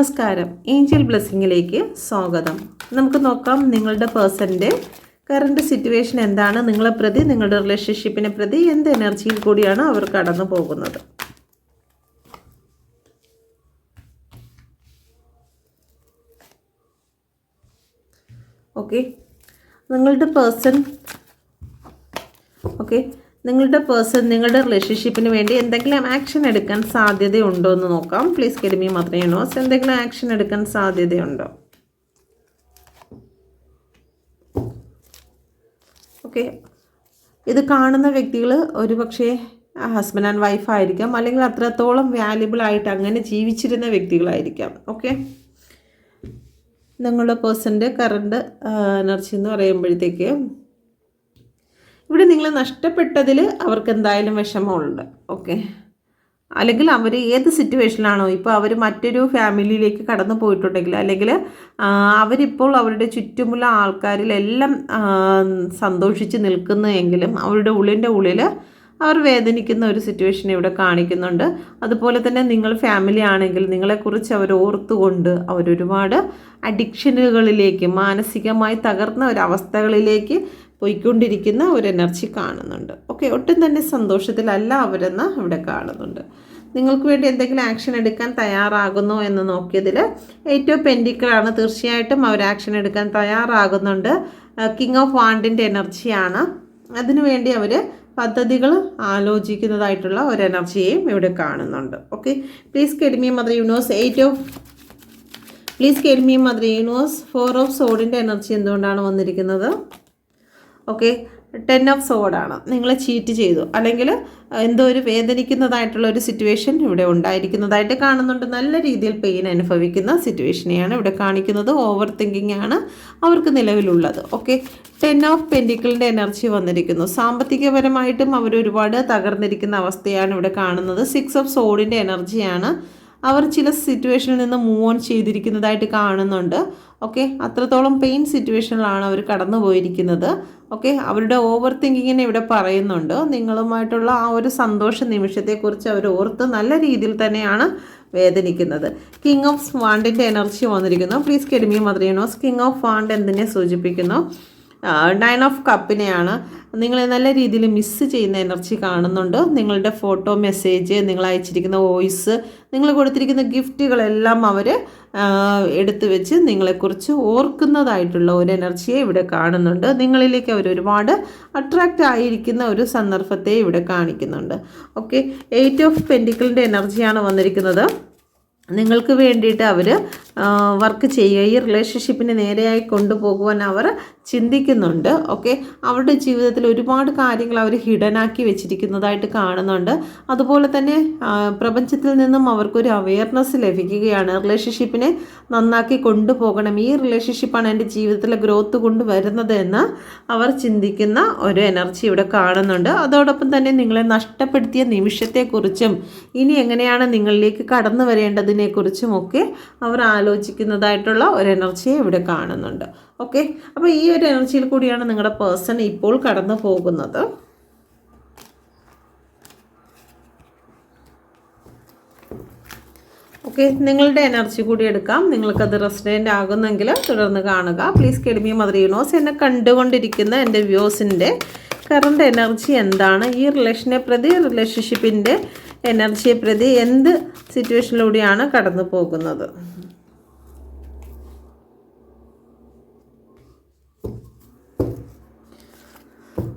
നമസ്കാരം. ഏഞ്ചൽ ബ്ലെസ്സിങ്ങിലേക്ക് സ്വാഗതം. നമുക്ക് നോക്കാം നിങ്ങളുടെ പേഴ്സന്റെ കറണ്ട് സിറ്റുവേഷൻ എന്താണ് നിങ്ങളെ പ്രതി നിങ്ങളുടെ റിലേഷൻഷിപ്പിനെ പ്രതി എന്ത് എനർജിയിൽ കൂടിയാണ് അവർ കടന്നു പോകുന്നത്? ഓക്കെ നിങ്ങളുടെ പേഴ്സൺ ഓക്കെ നിങ്ങളുടെ പേഴ്സൺ നിങ്ങളുടെ റിലേഷൻഷിപ്പിന് വേണ്ടി എന്തെങ്കിലും ആക്ഷൻ എടുക്കാൻ സാധ്യതയുണ്ടോ എന്ന് നോക്കാം പ്ലീസ് കെഡിമി മാത്രമേ എന്തെങ്കിലും ആക്ഷൻ എടുക്കാൻ സാധ്യതയുണ്ടോ? ഓക്കെ ഇത് കാണുന്ന വ്യക്തികൾ ഒരുപക്ഷെ ഹസ്ബൻഡ് ആൻഡ് വൈഫായിരിക്കാം അല്ലെങ്കിൽ അത്രത്തോളം വാല്യുബിൾ ആയിട്ട് അങ്ങനെ ജീവിച്ചിരുന്ന വ്യക്തികളായിരിക്കാം. ഓക്കെ നിങ്ങളുടെ പേഴ്സന്റെ കറണ്ട് എനർജി എന്ന് പറയുമ്പോഴത്തേക്ക് ഇവിടെ നിങ്ങൾ നഷ്ടപ്പെട്ടതിൽ അവർക്ക് എന്തായാലും വിഷമമുണ്ട്. ഓക്കെ അല്ലെങ്കിൽ അവർ ഏത് സിറ്റുവേഷനിലാണോ ഇപ്പോൾ അവർ മറ്റൊരു ഫാമിലിയിലേക്ക് കടന്നു പോയിട്ടുണ്ടെങ്കിൽ അല്ലെങ്കിൽ അവരിപ്പോൾ അവരുടെ ചുറ്റുമുള്ള ആൾക്കാരിലെല്ലാം സന്തോഷിച്ച് നിൽക്കുന്നെങ്കിലും അവരുടെ ഉള്ളിന്റെ ഉള്ളിൽ അവർ വേദനിക്കുന്ന ഒരു സിറ്റുവേഷൻ ഇവിടെ കാണിക്കുന്നുണ്ട്. അതുപോലെ തന്നെ നിങ്ങൾ ഫാമിലി ആണെങ്കിൽ നിങ്ങളെക്കുറിച്ച് അവർ ഓർത്തുകൊണ്ട് അവരൊരുപാട് അഡിക്ഷനുകളിലേക്ക് മാനസികമായി തകർന്ന ഒരവസ്ഥകളിലേക്ക് പോയിക്കൊണ്ടിരിക്കുന്ന ഒരു എനർജി കാണുന്നുണ്ട്. ഓക്കെ ഒട്ടും തന്നെ സന്തോഷത്തിലല്ല അവരെന്ന് ഇവിടെ കാണുന്നുണ്ട്. നിങ്ങൾക്ക് വേണ്ടി എന്തെങ്കിലും ആക്ഷൻ എടുക്കാൻ തയ്യാറാകുന്നു എന്ന് നോക്കിയതിൽ ഏറ്റവും പെൻഡിക്കളാണ് തീർച്ചയായിട്ടും അവർ ആക്ഷൻ എടുക്കാൻ തയ്യാറാകുന്നുണ്ട്. കിങ് ഓഫ് വാണ്ടിന്റെ എനർജിയാണ്. അതിനുവേണ്ടി അവർ പദ്ധതികൾ ആലോചിക്കുന്നതായിട്ടുള്ള ഒരു എനർജിയെയും ഇവിടെ കാണുന്നുണ്ട്. Okay please കെഡ്മി mother universe eight of please കെഡ്മി mother universe four of സോഡിന്റെ എനർജി എന്തുകൊണ്ടാണ് വന്നിരിക്കുന്നത്? ഓക്കെ? ടെൻ ഓഫ് സോഡാണ് നിങ്ങൾ ചീറ്റ് ചെയ്തു. അല്ലെങ്കിൽ എന്തോ ഒരു വേദനിക്കുന്നതായിട്ടുള്ള ഒരു സിറ്റുവേഷൻ ഇവിടെ ഉണ്ടായിരിക്കുന്നതായിട്ട് കാണുന്നുണ്ട്. നല്ല രീതിയിൽ പെയിൻ അനുഭവിക്കുന്ന സിറ്റുവേഷനെയാണ് ഇവിടെ കാണിക്കുന്നത്. ഓവർ തിങ്കിങ് ആണ് അവർക്ക് നിലവിലുള്ളത്. ഓക്കെ? ടെൻ ഓഫ് പെൻഡിക്കിളിന്റെ എനർജി വന്നിരിക്കുന്നു. സാമ്പത്തികപരമായിട്ടും അവർ ഒരുപാട് തകർന്നിരിക്കുന്ന അവസ്ഥയാണ് ഇവിടെ കാണുന്നത്. സിക്സ് ഓഫ് സോഡിന്റെ എനർജിയാണ് അവർ ചില സിറ്റുവേഷനിൽ നിന്ന് മൂവ് ഓൺ ചെയ്തിരിക്കുന്നതായിട്ട് കാണുന്നുണ്ട്. ഓക്കെ അത്രത്തോളം പെയിൻ സിറ്റുവേഷനിലാണ് അവർ കടന്നു പോയിരിക്കുന്നത് ഓക്കെ അവരുടെ ഓവർ തിങ്കിങ്ങിനെ ഇവിടെ പറയുന്നുണ്ട്. നിങ്ങളുമായിട്ടുള്ള ആ ഒരു സന്തോഷ നിമിഷത്തെക്കുറിച്ച് അവർ ഓർത്ത് നല്ല രീതിയിൽ തന്നെയാണ് വേദനിക്കുന്നത്. കിങ് ഓഫ് വാണ്ടിന്റെ എനർജി വന്നിരിക്കുന്നു. പ്ലീസ് കെഡിമി മദ്രീനോസ് കിങ് ഓഫ് വാണ്ട് എന്തിനെ സൂചിപ്പിക്കുന്നു? നയൻ ഓഫ് കപ്പിനെയാണ് നിങ്ങൾ നല്ല രീതിയിൽ മിസ്സ് ചെയ്യുന്ന എനർജി കാണുന്നുണ്ട്. നിങ്ങളുടെ ഫോട്ടോ മെസ്സേജ് നിങ്ങൾ അയച്ചിരിക്കുന്ന വോയിസ് നിങ്ങൾ കൊടുത്തിരിക്കുന്ന ഗിഫ്റ്റുകളെല്ലാം അവർ എടുത്തു വെച്ച് നിങ്ങളെക്കുറിച്ച് ഓർക്കുന്നതായിട്ടുള്ള ഒരു എനർജിയെ ഇവിടെ കാണുന്നുണ്ട്. നിങ്ങളിലേക്ക് അവർ ഒരുപാട് അട്രാക്റ്റ് ആയിരിക്കുന്ന ഒരു സന്ദർഭത്തെ ഇവിടെ കാണിക്കുന്നുണ്ട്. ഓക്കെ എയ്റ്റ് ഓഫ് പെന്റിക്കിളിന്റെ എനർജിയാണ് വന്നിരിക്കുന്നത്. നിങ്ങൾക്ക് വേണ്ടിയിട്ട് അവർ വർക്ക് ചെയ്യുക. ഈ റിലേഷൻഷിപ്പിനെ നേരെയായി കൊണ്ടുപോകുവാൻ അവർ ചിന്തിക്കുന്നുണ്ട്. ഓക്കെ അവരുടെ ജീവിതത്തിൽ ഒരുപാട് കാര്യങ്ങൾ അവർ ഹിഡനാക്കി വെച്ചിരിക്കുന്നതായിട്ട് കാണുന്നുണ്ട്. അതുപോലെ തന്നെ പ്രപഞ്ചത്തിൽ നിന്നും അവർക്കൊരു അവയർനെസ് ലഭിക്കുകയാണ്. റിലേഷൻഷിപ്പിനെ നന്നാക്കി കൊണ്ടുപോകണം. ഈ റിലേഷൻഷിപ്പാണ് എന്റെ ജീവിതത്തിലെ ഗ്രോത്ത് കൊണ്ടുവരുന്നത് എന്ന് അവർ ചിന്തിക്കുന്ന ഒരു എനർജി ഇവിടെ കാണുന്നുണ്ട്. അതോടൊപ്പം തന്നെ നിങ്ങളെ നഷ്ടപ്പെടുത്തിയ നിമിഷത്തെക്കുറിച്ചും ഇനി എങ്ങനെയാണ് നിങ്ങളിലേക്ക് കടന്നു വരേണ്ടതിനെക്കുറിച്ചും ഒക്കെ അവർ ആലോചിക്കുന്നതായിട്ടുള്ള ഒരു എനർജിയെ ഇവിടെ കാണുന്നുണ്ട്. ഓക്കെ അപ്പോൾ ഈ ഒരു എനർജിയിൽ കൂടിയാണ് നിങ്ങളുടെ പേഴ്സൺ ഇപ്പോൾ കടന്നു പോകുന്നത്. ഓക്കെ നിങ്ങളുടെ എനർജി കൂടി എടുക്കാം. നിങ്ങൾക്കത് റെസിഡന്റ് ആകുന്നെങ്കിൽ തുടർന്ന് കാണുക. പ്ലീസ് കെഡ്മി മദർ യൂണിവേഴ്സ് എന്നെ കണ്ടുകൊണ്ടിരിക്കുന്ന എന്റെ വ്യൂസിന്റെ കറണ്ട് എനർജി എന്താണ്? ഈ റിലേഷനെ പ്രതി റിലേഷൻഷിപ്പിന്റെ എനർജിയെ പ്രതി എന്ത് സിറ്റുവേഷനിലൂടെയാണ് കടന്നു പോകുന്നത്?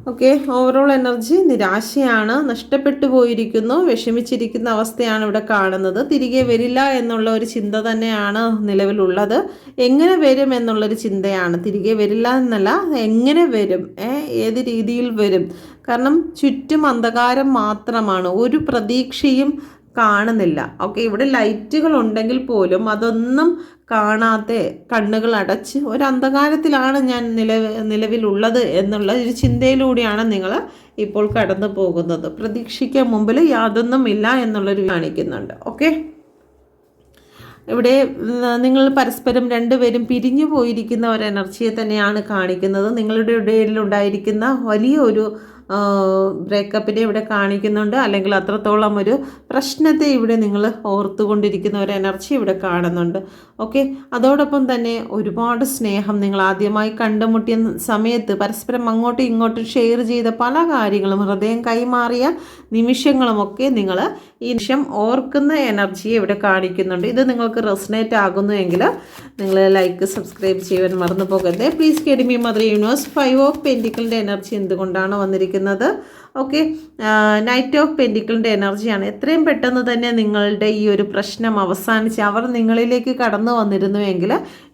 ഓക്കെ ഓവറോൾ എനർജി നിരാശയാണ് നഷ്ടപ്പെട്ടു പോയിരിക്കുന്നു വിഷമിച്ചിരിക്കുന്ന അവസ്ഥയാണ് ഇവിടെ കാണുന്നത്. തിരികെ വരില്ല എന്നുള്ള ഒരു ചിന്ത തന്നെയാണ് നിലവിലുള്ളത്. എങ്ങനെ വരും എന്നുള്ളൊരു ചിന്തയാണ്. തിരികെ വരില്ല എന്നല്ല എങ്ങനെ വരും? ഏത് രീതിയിൽ വരും? കാരണം ചുറ്റും അന്ധകാരം മാത്രമാണ്. ഒരു പ്രതീക്ഷയും കാണുന്നില്ല. ഓക്കെ ഇവിടെ ലൈറ്റുകൾ ഉണ്ടെങ്കിൽ പോലും അതൊന്നും കാണാതെ കണ്ണുകൾ അടച്ച് ഒരു അന്ധകാരത്തിലാണ് ഞാൻ നിലവ് നിലവിലുള്ളത് എന്നുള്ള ഒരു ചിന്തയിലൂടെയാണ് നിങ്ങൾ ഇപ്പോൾ കടന്നു പോകുന്നത്. പ്രതീക്ഷയ്ക്ക് മുമ്പിൽ യാതൊന്നും ഇല്ല എന്നുള്ളൊരു കാണിക്കുന്നുണ്ട്. ഓക്കെ? ഇവിടെ നിങ്ങൾ പരസ്പരം രണ്ടുപേരും പിരിഞ്ഞു പോയിരിക്കുന്ന ഒരു എനർജിയെ തന്നെയാണ് കാണിക്കുന്നത്. നിങ്ങളുടെ ഇടയിലുണ്ടായിരിക്കുന്ന വലിയൊരു ബ്രേക്കപ്പിനെ ഇവിടെ കാണിക്കുന്നുണ്ട്. അല്ലെങ്കിൽ അത്രത്തോളം ഒരു പ്രശ്നത്തെ ഇവിടെ നിങ്ങൾ ഓർത്തുകൊണ്ടിരിക്കുന്ന ഒരു എനർജി ഇവിടെ കാണുന്നുണ്ട്. ഓക്കെ അതോടൊപ്പം തന്നെ ഒരുപാട് സ്നേഹം നിങ്ങൾ ആദ്യമായി കണ്ടുമുട്ടിയ സമയത്ത് പരസ്പരം അങ്ങോട്ടും ഇങ്ങോട്ടും ഷെയർ ചെയ്ത പല കാര്യങ്ങളും ഹൃദയം കൈമാറിയ നിമിഷങ്ങളുമൊക്കെ നിങ്ങൾ ഈ നിമിഷം ഓർക്കുന്ന എനർജിയെ ഇവിടെ കാണിക്കുന്നുണ്ട്. ഇത് നിങ്ങൾക്ക് റെസനേറ്റ് ആകുന്നുവെങ്കിൽ നിങ്ങൾ ലൈക്ക് സബ്സ്ക്രൈബ് ചെയ്യുവാൻ മറന്നു പോകരുത്. Please കെഡിമി mother universe five of പെന്റിക്കളുടെ എനർജി എന്തുകൊണ്ടാണ് വന്നിരിക്കുന്നത്? ഓക്കെ നൈറ്റ് ഓഫ് പെന്റിക്കിളിന്റെ എനർജിയാണ് എത്രയും പെട്ടെന്ന് തന്നെ നിങ്ങളുടെ ഈ ഒരു പ്രശ്നം അവസാനിച്ച് അവർ നിങ്ങളിലേക്ക് കടന്നു വന്നിരുന്നുവെങ്കിൽ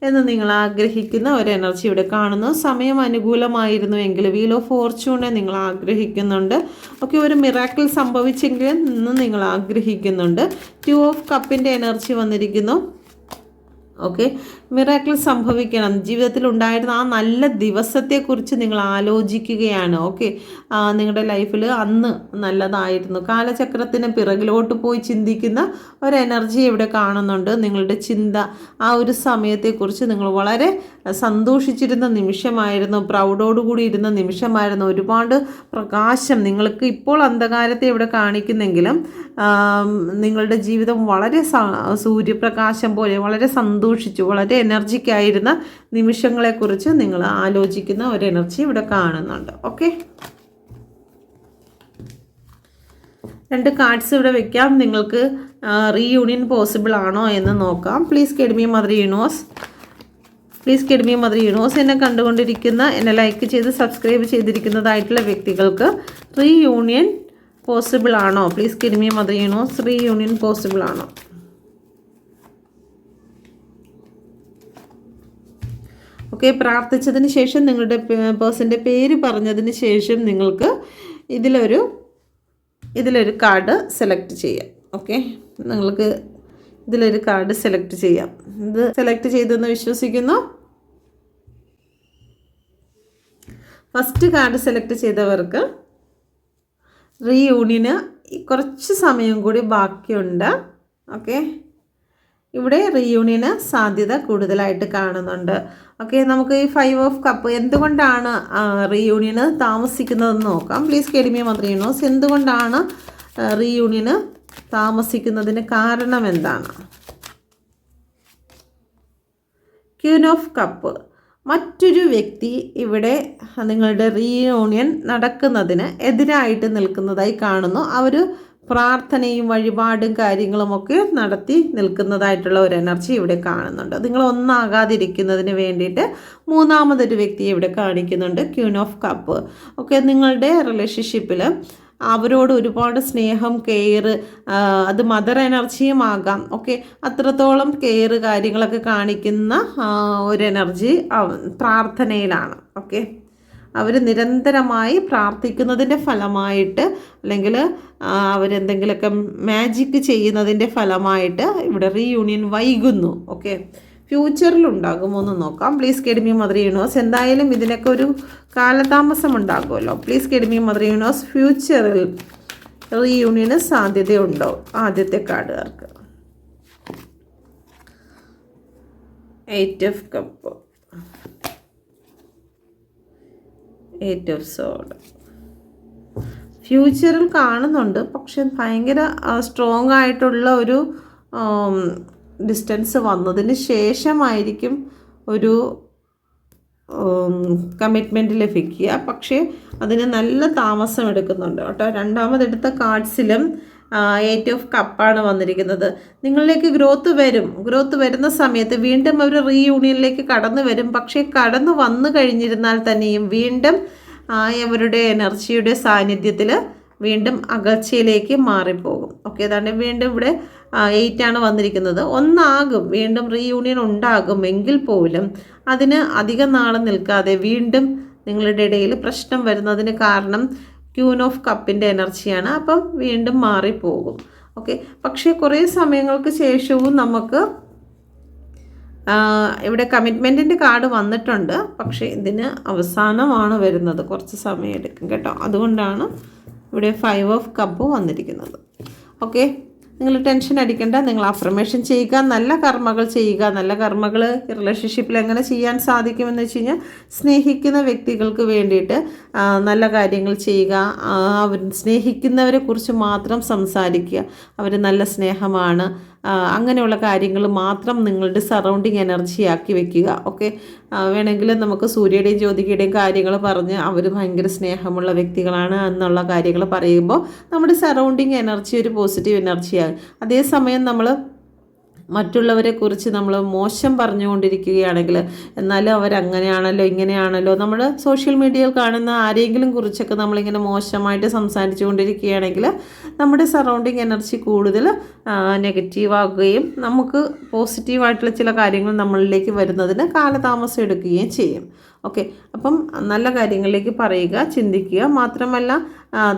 എന്ന് നിങ്ങൾ ആഗ്രഹിക്കുന്ന ഒരു എനർജി ഇവിടെ കാണുന്നു. സമയം അനുകൂലമായിരുന്നുവെങ്കിൽ വീൽ ഓഫ് ഫോർച്യൂണെ നിങ്ങൾ ആഗ്രഹിക്കുന്നുണ്ട്. ഓക്കെ ഒരു മിറാക്കിൾ സംഭവിച്ചെങ്കിൽ നിന്ന് നിങ്ങൾ ആഗ്രഹിക്കുന്നുണ്ട്. ടു ഓഫ് കപ്പിന്റെ എനർജി വന്നിരിക്കുന്നു. ഓക്കെ മിറാക്കിൾ സംഭവിക്കണം. ജീവിതത്തിൽ ഉണ്ടായിരുന്ന ആ നല്ല ദിവസത്തെക്കുറിച്ച് നിങ്ങൾ ആലോചിക്കുകയാണ്. ഓക്കെ. നിങ്ങളുടെ ലൈഫിൽ അന്ന് നല്ലതായിരുന്നു. കാലചക്രത്തിന് പിറകിലോട്ട് പോയി ചിന്തിക്കുന്ന ഒരു എനർജി ഇവിടെ കാണുന്നുണ്ട്. നിങ്ങളുടെ ചിന്ത ആ ഒരു സമയത്തെക്കുറിച്ച് നിങ്ങൾ വളരെ സന്തോഷിച്ചിരുന്ന നിമിഷമായിരുന്നു. പ്രൗഡോടുകൂടി ഇരുന്ന നിമിഷമായിരുന്നു. ഒരുപാട് പ്രകാശം നിങ്ങൾക്ക് ഇപ്പോൾ അന്ധകാരത്തെ ഇവിടെ കാണിക്കുന്നെങ്കിലും നിങ്ങളുടെ ജീവിതം വളരെ സൂര്യപ്രകാശം പോലെ വളരെ സന്തോഷിച്ചു വളരെ എനർജിക് ആയിരുന്ന നിമിഷങ്ങളെക്കുറിച്ച് നിങ്ങൾ ആലോചിക്കുന്ന ഒരു എനർജി ഇവിടെ കാണുന്നുണ്ട്. ഓക്കെ രണ്ട് കാർഡ്സ് ഇവിടെ വെക്കാം. നിങ്ങൾക്ക് റീയൂണിയൻ പോസിബിൾ ആണോ എന്ന് നോക്കാം. Please കെഡ്മി mother universe please കെഡ്മി mother universe എന്നെ കണ്ടുകൊണ്ടിരിക്കുന്ന എന്നെ ലൈക്ക് ചെയ്ത് സബ്സ്ക്രൈബ് ചെയ്തിരിക്കുന്നതായിട്ടുള്ള വ്യക്തികൾക്ക് റീയൂണിയൻ പോസിബിൾ ആണോ? Please കെഡ്മി mother universe reunion possible ആണോ? ഓക്കെ പ്രാർത്ഥിച്ചതിന് ശേഷം നിങ്ങളുടെ പേഴ്സന്റെ പേര് പറഞ്ഞതിന് ശേഷം നിങ്ങൾക്ക് ഇതിലൊരു ഇതിലൊരു കാർഡ് സെലക്ട് ചെയ്യാം. ഓക്കെ നിങ്ങൾക്ക് ഇതിലൊരു കാർഡ് സെലക്ട് ചെയ്യാം. ഇത് സെലക്ട് ചെയ്തെന്ന് വിശ്വസിക്കുന്നു? ഫസ്റ്റ് കാർഡ് സെലക്ട് ചെയ്തവർക്ക് റീയൂണിയന് കുറച്ച് സമയം കൂടി ബാക്കിയുണ്ട്. ഓക്കെ ഇവിടെ റീയൂണിയന് സാധ്യത കൂടുതലായിട്ട് കാണുന്നുണ്ട്. ഓക്കെ നമുക്ക് ഈ ഫൈവ് ഓഫ് കപ്പ് എന്തുകൊണ്ടാണ് റീയൂണിയന് താമസിക്കുന്നതെന്ന് നോക്കാം. പ്ലീസ് കെഡിമിയ യൂണിവേഴ്സ് എന്തുകൊണ്ടാണ് റീയൂണിയന് താമസിക്കുന്നതിന് കാരണം എന്താണ്? ക്യൂൻ ഓഫ് കപ്പ് മറ്റൊരു വ്യക്തി ഇവിടെ നിങ്ങളുടെ റീയൂണിയൻ നടക്കുന്നതിന് എതിരായിട്ട് നിൽക്കുന്നതായി കാണുന്നു. അവർ പ്രാർത്ഥനയും വഴിപാടും കാര്യങ്ങളുമൊക്കെ നടത്തി നിൽക്കുന്നതായിട്ടുള്ള ഒരു എനർജി ഇവിടെ കാണുന്നുണ്ട്. നിങ്ങൾ ഒന്നാകാതിരിക്കുന്നതിന് വേണ്ടിയിട്ട് മൂന്നാമതൊരു വ്യക്തിയെ ഇവിടെ കാണിക്കുന്നുണ്ട് ക്യൂൻ ഓഫ് കപ്പ്. ഓക്കെ നിങ്ങളുടെ റിലേഷൻഷിപ്പിൽ അവരോട് ഒരുപാട് സ്നേഹം കെയർ അത് മദർ എനർജിയും ആകാം. ഓക്കെ അത്രത്തോളം കെയർ കാര്യങ്ങളൊക്കെ കാണിക്കുന്ന ഒരു എനർജി പ്രാർത്ഥനയിലാണ്. ഓക്കെ അവർ നിരന്തരമായി പ്രാർത്ഥിക്കുന്നതിന്റെ ഫലമായിട്ട് അല്ലെങ്കിൽ അവരെന്തെങ്കിലുമൊക്കെ മാജിക് ചെയ്യുന്നതിന്റെ ഫലമായിട്ട് ഇവിടെ റീയൂണിയൻ വൈകുന്നു. ഓക്കെ ഫ്യൂച്ചറിൽ ഉണ്ടാകുമോ എന്ന് നോക്കാം പ്ലീസ് കെഡിമി മദർ യൂണിവേഴ്സ് എന്തായാലും ഇതിനൊക്കെ ഒരു കാലതാമസം ഉണ്ടാകുമല്ലോ. പ്ലീസ് കെഡിമി മദർ യൂണിവേഴ്സ് ഫ്യൂച്ചറിൽ റീയൂണിയന് സാധ്യതയുണ്ടോ? ആദ്യത്തെ കാർഡുകാർക്ക്. Eight of cup eight of sword ഫ്യൂച്ചറിൽ കാണുന്നുണ്ട് പക്ഷെ ഭയങ്കര സ്ട്രോങ് ആയിട്ടുള്ള ഒരു ഡിസ്റ്റൻസ് വന്നതിന് ശേഷമായിരിക്കും ഒരു കമ്മിറ്റ്മെന്റ് ലഭിക്കുക പക്ഷേ അതിന് നല്ല താമസം എടുക്കുന്നുണ്ട് കേട്ടോ. രണ്ടാമതെടുത്ത കാർഡ്സിലും എയ്റ്റ് ഓഫ് കപ്പാണ് വന്നിരിക്കുന്നത്. നിങ്ങളിലേക്ക് ഗ്രോത്ത് വരും. ഗ്രോത്ത് വരുന്ന സമയത്ത് വീണ്ടും അവർ റീയൂണിയനിലേക്ക് കടന്നു വരും. പക്ഷേ കടന്നു വന്നു കഴിഞ്ഞിരുന്നാൽ തന്നെയും വീണ്ടും അവരുടെ എനർജിയുടെ സാന്നിധ്യത്തിൽ വീണ്ടും അകൽച്ചയിലേക്ക് മാറിപ്പോകും. ഓക്കെ അതാണ് വീണ്ടും ഇവിടെ എയ്റ്റ് ആണ് വന്നിരിക്കുന്നത്. ഒന്നാകും വീണ്ടും റീയൂണിയൻ ഉണ്ടാകും എങ്കിൽ പോലും അതിന് അധികം നാളെ നിൽക്കാതെ വീണ്ടും നിങ്ങളുടെ ഇടയിൽ പ്രശ്നം വരുന്നതിന് കാരണം ക്യൂൻ ഓഫ് കപ്പിന്റെ എനർജിയാണ്. അപ്പം വീണ്ടും മാറിപ്പോകും. ഓക്കെ. പക്ഷേ കുറേ സമയങ്ങൾക്ക് ശേഷവും നമുക്ക് ഇവിടെ കമ്മിറ്റ്മെന്റിന്റെ കാർഡ് വന്നിട്ടുണ്ട്. പക്ഷേ ഇതിന് അവസാനമാണ് വരുന്നത്. കുറച്ച് സമയം എടുക്കും കേട്ടോ. അതുകൊണ്ടാണ് ഇവിടെ ഫൈവ് ഓഫ് കപ്പ് വന്നിരിക്കുന്നത്. ഓക്കെ. നിങ്ങൾ ടെൻഷൻ അടിക്കേണ്ട നിങ്ങൾ അഫർമേഷൻ ചെയ്യുക നല്ല കർമ്മകൾ ചെയ്യുക. നല്ല കർമ്മകൾ റിലേഷൻഷിപ്പിൽ എങ്ങനെ ചെയ്യാൻ സാധിക്കുമെന്ന് വെച്ച് കഴിഞ്ഞാൽ സ്നേഹിക്കുന്ന വ്യക്തികൾക്ക് വേണ്ടിയിട്ട് നല്ല കാര്യങ്ങൾ ചെയ്യുക. അവർ സ്നേഹിക്കുന്നവരെ കുറിച്ച് മാത്രം സംസാരിക്കുക. അവർ നല്ല സ്നേഹമാണ്. അങ്ങനെയുള്ള കാര്യങ്ങൾ മാത്രം നിങ്ങളുടെ സറൗണ്ടിങ് എനർജി ആക്കി വെക്കുക. ഓക്കെ വേണമെങ്കിൽ നമുക്ക് സൂര്യയുടെയും ജ്യോതികയുടെയും കാര്യങ്ങൾ പറഞ്ഞ് അവർ ഭയങ്കര സ്നേഹമുള്ള വ്യക്തികളാണ് എന്നുള്ള കാര്യങ്ങൾ പറയുമ്പോൾ നമ്മുടെ സറൗണ്ടിങ് എനർജി ഒരു പോസിറ്റീവ് എനർജിയാണ് അതേസമയം നമ്മൾ മറ്റുള്ളവരെ കുറിച്ച് നമ്മൾ മോശം പറഞ്ഞുകൊണ്ടിരിക്കുകയാണെങ്കിൽ എന്നാലും അവരങ്ങനെയാണല്ലോ ഇങ്ങനെയാണല്ലോ നമ്മൾ സോഷ്യൽ മീഡിയയിൽ കാണുന്ന ആരെങ്കിലും കുറിച്ചൊക്കെ നമ്മളിങ്ങനെ മോശമായിട്ട് സംസാരിച്ചു കൊണ്ടിരിക്കുകയാണെങ്കിൽ നമ്മുടെ സറൗണ്ടിങ് എനർജി കൂടുതൽ നെഗറ്റീവ് ആകുകയും നമുക്ക് പോസിറ്റീവായിട്ടുള്ള ചില കാര്യങ്ങൾ നമ്മളിലേക്ക് വരുന്നതിന് കാലതാമസം എടുക്കുകയും ചെയ്യും. ഓക്കെ അപ്പം നല്ല കാര്യങ്ങളിലേക്ക് പറയുക ചിന്തിക്കുക. മാത്രമല്ല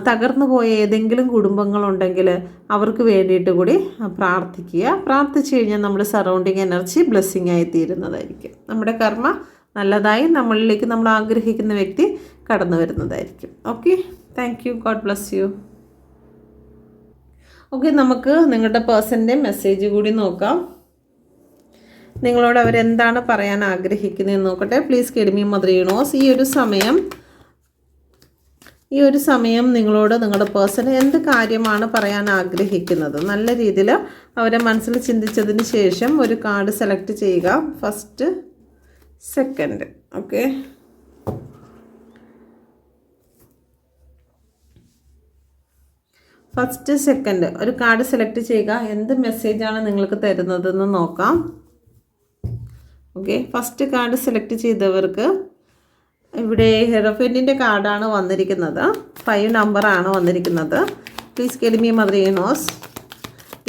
തകർന്നു പോയ ഏതെങ്കിലും കുടുംബങ്ങളുണ്ടെങ്കിൽ അവർക്ക് വേണ്ടിയിട്ട് കൂടി പ്രാർത്ഥിക്കുക. പ്രാർത്ഥിച്ചു കഴിഞ്ഞാൽ നമ്മുടെ സറൗണ്ടിങ് എനർജി ബ്ലെസ്സിങ് ആയി തീരുന്നതായിരിക്കും. നമ്മുടെ കർമ്മ നല്ലതായി നമ്മളിലേക്ക് നമ്മൾ ആഗ്രഹിക്കുന്ന വ്യക്തി കടന്നു വരുന്നതായിരിക്കും. Okay thank you God bless you okay നമുക്ക് നിങ്ങളുടെ പേഴ്സന്റെ മെസ്സേജ് കൂടി നോക്കാം. നിങ്ങളോട് അവരെന്താണ് പറയാൻ ആഗ്രഹിക്കുന്നതെന്ന് നോക്കട്ടെ. പ്ലീസ് കെഡിമി മദ്രീണോസ് ഈ ഒരു സമയം ഈ ഒരു സമയം നിങ്ങളോട് നിങ്ങളുടെ പേഴ്സൺ എന്ത് കാര്യമാണ് പറയാൻ ആഗ്രഹിക്കുന്നത്? നല്ല രീതിയിൽ അവരെ മനസ്സിൽ ചിന്തിച്ചതിന് ശേഷം ഒരു കാർഡ് സെലക്ട് ചെയ്യുക. First second okay first second ഒരു കാർഡ് സെലക്ട് ചെയ്യുക. എന്ത് മെസ്സേജാണ് നിങ്ങൾക്ക് തരുന്നതെന്ന് നോക്കാം. ഓക്കെ ഫസ്റ്റ് കാർഡ് സെലക്ട് ചെയ്തവർക്ക് ഇവിടെ ഹെറോഫിന്റെ കാർഡാണ് വന്നിരിക്കുന്നത്. ഫൈവ് നമ്പറാണ് വന്നിരിക്കുന്നത്. പ്ലീസ് കെലിമി മദ്രീനോസ്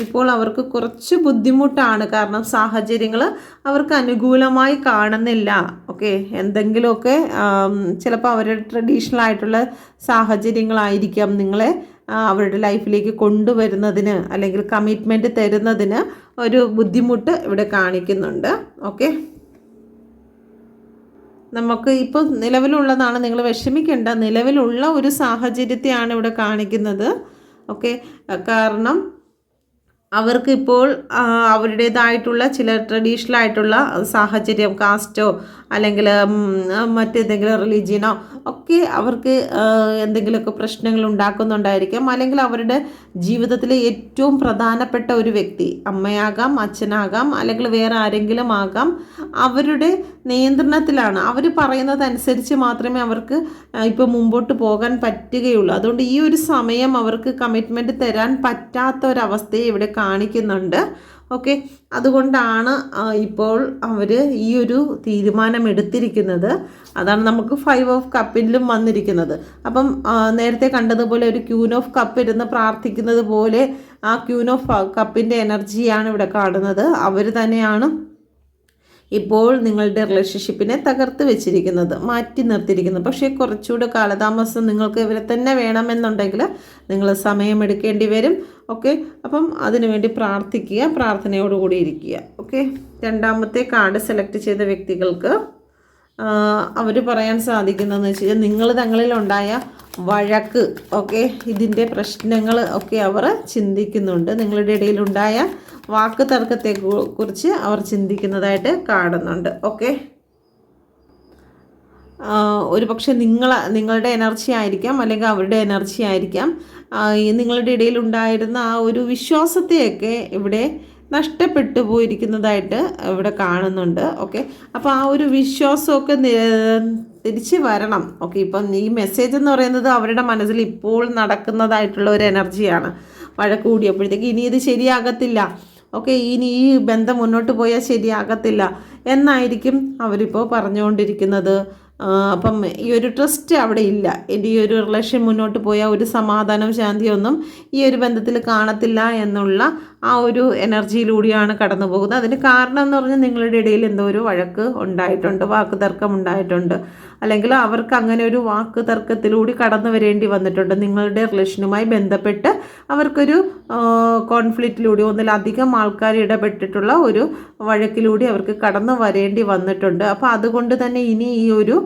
ഇപ്പോൾ അവർക്ക് കുറച്ച് ബുദ്ധിമുട്ടാണ്. കാരണം സാഹചര്യങ്ങൾ അവർക്ക് അനുകൂലമായി കാണുന്നില്ല. ഓക്കെ എന്തെങ്കിലുമൊക്കെ ചിലപ്പോൾ അവരുടെ ട്രഡീഷണൽ ആയിട്ടുള്ള സാഹചര്യങ്ങളായിരിക്കാം നിങ്ങളെ അവരുടെ ലൈഫിലേക്ക് കൊണ്ടുവരുന്നതിന് അല്ലെങ്കിൽ കമ്മിറ്റ്മെന്റ് തരുന്നതിന് ഒരു ബുദ്ധിമുട്ട് ഇവിടെ കാണിക്കുന്നുണ്ട്. ഓക്കെ നമുക്ക് ഇപ്പോൾ നിലവിലുള്ളതാണ്. നിങ്ങൾ വിഷമിക്കേണ്ട. നിലവിലുള്ള ഒരു സാഹചര്യത്തെയാണ് ഇവിടെ കാണിക്കുന്നത്. ഓക്കെ കാരണം അവർക്ക് ഇപ്പോൾ അവരുടേതായിട്ടുള്ള ചില ട്രഡീഷണൽ ആയിട്ടുള്ള സാഹചര്യം കാസ്റ്റോ അല്ലെങ്കിൽ മറ്റേതെങ്കിലും റിലീജിയനോ ഒക്കെ അവർക്ക് എന്തെങ്കിലുമൊക്കെ പ്രശ്നങ്ങൾ ഉണ്ടാക്കുന്നുണ്ടായിരിക്കാം. അല്ലെങ്കിൽ അവരുടെ ജീവിതത്തിലെ ഏറ്റവും പ്രധാനപ്പെട്ട ഒരു വ്യക്തി അമ്മയാകാം അച്ഛനാകാം അല്ലെങ്കിൽ വേറെ ആരെങ്കിലും ആകാം അവരുടെ നിയന്ത്രണത്തിലാണ്. അവർ പറയുന്നതനുസരിച്ച് മാത്രമേ അവർക്ക് ഇപ്പോൾ മുമ്പോട്ട് പോകാൻ പറ്റുകയുള്ളൂ. അതുകൊണ്ട് ഈ ഒരു സമയം അവർക്ക് കമ്മിറ്റ്മെന്റ് തരാൻ പറ്റാത്ത ഒരവസ്ഥയെ ഇവിടെ കാണിക്കുന്നുണ്ട്. ഓക്കെ? അതുകൊണ്ടാണ് ഇപ്പോൾ അവർ ഈ ഒരു തീരുമാനം എടുത്തിരിക്കുന്നത് അതാണ് നമുക്ക് ഫൈവ് ഓഫ് കപ്പിലും വന്നിരിക്കുന്നത്. അപ്പം നേരത്തെ കണ്ടതുപോലെ ഒരു ക്യൂൻ ഓഫ് കപ്പ് ഇരുന്ന് പ്രാർത്ഥിക്കുന്നത് പോലെ ആ ക്യൂൻ ഓഫ് കപ്പിന്റെ എനർജിയാണ് ഇവിടെ കാണുന്നത്. അവർ തന്നെയാണ് ഇപ്പോൾ നിങ്ങളുടെ റിലേഷൻഷിപ്പിനെ തകർത്ത് വെച്ചിരിക്കുന്നത് മാറ്റി നിർത്തിയിരിക്കുന്നത് പക്ഷേ കുറച്ചുകൂടെ കാലതാമസം നിങ്ങൾക്ക് ഇവരെ തന്നെ വേണമെന്നുണ്ടെങ്കിൽ നിങ്ങൾ സമയമെടുക്കേണ്ടി വരും. ഓക്കെ അപ്പം അതിനുവേണ്ടി പ്രാർത്ഥിക്കുക പ്രാർത്ഥനയോടുകൂടി ഇരിക്കുക. ഓക്കെ രണ്ടാമത്തെ കാർഡ് സെലക്ട് ചെയ്ത വ്യക്തികൾക്ക് അവർ പറയാൻ സാധിക്കുന്നതെന്ന് വെച്ച് കഴിഞ്ഞാൽ നിങ്ങൾ തങ്ങളിലുണ്ടായ വഴക്ക് ഓക്കെ? ഇതിന്റെ പ്രശ്നങ്ങൾ ഒക്കെ അവർ ചിന്തിക്കുന്നുണ്ട്. നിങ്ങളുടെ ഇടയിലുണ്ടായ വാക്ക് തർക്കത്തെ കുറിച്ച് അവർ ചിന്തിക്കുന്നതായിട്ട് കാണുന്നുണ്ട്. ഓക്കെ? ഒരു പക്ഷേ നിങ്ങൾ നിങ്ങളുടെ എനർജി ആയിരിക്കാം അല്ലെങ്കിൽ അവരുടെ എനർജി ആയിരിക്കാം. നിങ്ങളുടെ ഇടയിൽ ഉണ്ടായിരുന്ന ആ ഒരു വിശ്വാസത്തെയൊക്കെ ഇവിടെ നഷ്ടപ്പെട്ടു പോയിരിക്കുന്നതായിട്ട് ഇവിടെ കാണുന്നുണ്ട്. ഓക്കെ? അപ്പോൾ ആ ഒരു വിശ്വാസമൊക്കെ തിരിച്ച് വരണം. ഓക്കെ ഇപ്പം ഈ മെസ്സേജ് എന്ന് പറയുന്നത് അവരുടെ മനസ്സിൽ ഇപ്പോൾ നടക്കുന്നതായിട്ടുള്ള ഒരു എനർജിയാണ് വഴക്ക് കൂടിയപ്പോഴത്തേക്ക് ഇനി ഇത് ശരിയാകത്തില്ല. ഓക്കെ ഇനി ഈ ബന്ധം മുന്നോട്ട് പോയാൽ ശരിയാകത്തില്ല. എന്നായിരിക്കും അവരിപ്പോൾ പറഞ്ഞുകൊണ്ടിരിക്കുന്നത്. അപ്പം ഈ ഒരു ട്രസ്റ്റ് അവിടെ ഇല്ല. എന്റെ ഈ ഒരു റിലേഷൻ മുന്നോട്ട് പോയാൽ ഒരു സമാധാനം ശാന്തിയൊന്നും ഈ ഒരു ബന്ധത്തിൽ കാണത്തില്ല എന്നുള്ള ആ ഒരു എനർജിയിലൂടെയാണ് കടന്നു പോകുന്നത് അതിന് കാരണം എന്ന് പറഞ്ഞാൽ നിങ്ങളുടെ ഇടയിൽ എന്തോ ഒരു വഴക്ക് ഉണ്ടായിട്ടുണ്ട് വാക്ക് തർക്കം ഉണ്ടായിട്ടുണ്ട്. അല്ലെങ്കിൽ അവർക്ക് അങ്ങനെ ഒരു വാക്ക് തർക്കത്തിലൂടെ കടന്നു വരേണ്ടി വന്നിട്ടുണ്ട്. നിങ്ങളുടെ റിലേഷനുമായി ബന്ധപ്പെട്ട് അവർക്കൊരു കോൺഫ്ലിക്റ്റിലൂടെ ഒന്നിലധികം ആൾക്കാർ ഇടപെട്ടിട്ടുള്ള ഒരു വഴക്കിലൂടെ അവർക്ക് കടന്നു വരേണ്ടി വന്നിട്ടുണ്ട്. അപ്പോൾ അതുകൊണ്ട് തന്നെ ഇനി ഈ ഒരു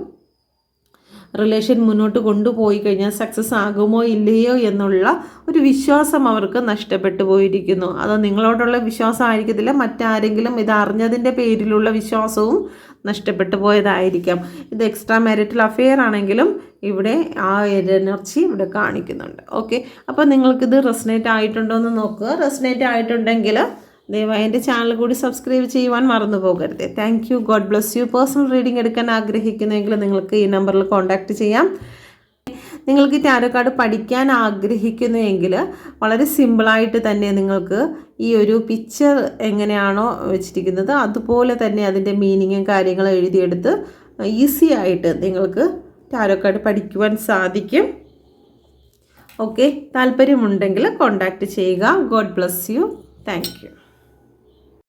റിലേഷൻ മുന്നോട്ട് കൊണ്ടുപോയി കഴിഞ്ഞാൽ സക്സസ് ആകുമോ ഇല്ലയോ എന്നുള്ള ഒരു വിശ്വാസം അവർക്ക് നഷ്ടപ്പെട്ടു പോയിരിക്കുന്നു. അത് നിങ്ങളോടുള്ള വിശ്വാസം ആയിരിക്കത്തില്ല. മറ്റാരെങ്കിലും ഇത് അറിഞ്ഞതിന്റെ പേരിലുള്ള വിശ്വാസവും നഷ്ടപ്പെട്ടു പോയതായിരിക്കാം. ഇത് എക്സ്ട്രാ മാരിറ്റൽ അഫെയർ ആണെങ്കിലും ഇവിടെ ആ എനർജി ഇവിടെ കാണിക്കുന്നുണ്ട്. ഓക്കെ അപ്പോൾ നിങ്ങൾക്കിത് റെസനേറ്റ് ആയിട്ടുണ്ടോ എന്ന് നോക്കുക. റെസനേറ്റ് ആയിട്ടുണ്ടെങ്കിൽ ദയവായി എന്റെ ചാനൽ കൂടി സബ്സ്ക്രൈബ് ചെയ്യുവാൻ മറന്നു പോകരുത്. Thank you God bless you personal reading എടുക്കാൻ ആഗ്രഹിക്കുന്നെങ്കിൽ നിങ്ങൾക്ക് ഈ നമ്പറിൽ കോൺടാക്റ്റ് ചെയ്യാം. നിങ്ങൾക്ക് ടാരോ കാർഡ് പഠിക്കാൻ ആഗ്രഹിക്കുന്നുവെങ്കിൽ വളരെ സിമ്പിളായിട്ട് തന്നെ നിങ്ങൾക്ക് ഈ ഒരു പിക്ചർ എങ്ങനെയാണോ വെച്ചിരിക്കുന്നത് അതുപോലെ തന്നെ അതിന്റെ മീനിങ്ങും കാര്യങ്ങളും എഴുതിയെടുത്ത് ഈസി ആയിട്ട് നിങ്ങൾക്ക് ടാരോ കാർഡ് പഠിക്കുവാൻ സാധിക്കും. ഓക്കെ താല്പര്യമുണ്ടെങ്കിൽ കോൺടാക്റ്റ് ചെയ്യുക. God bless you thank you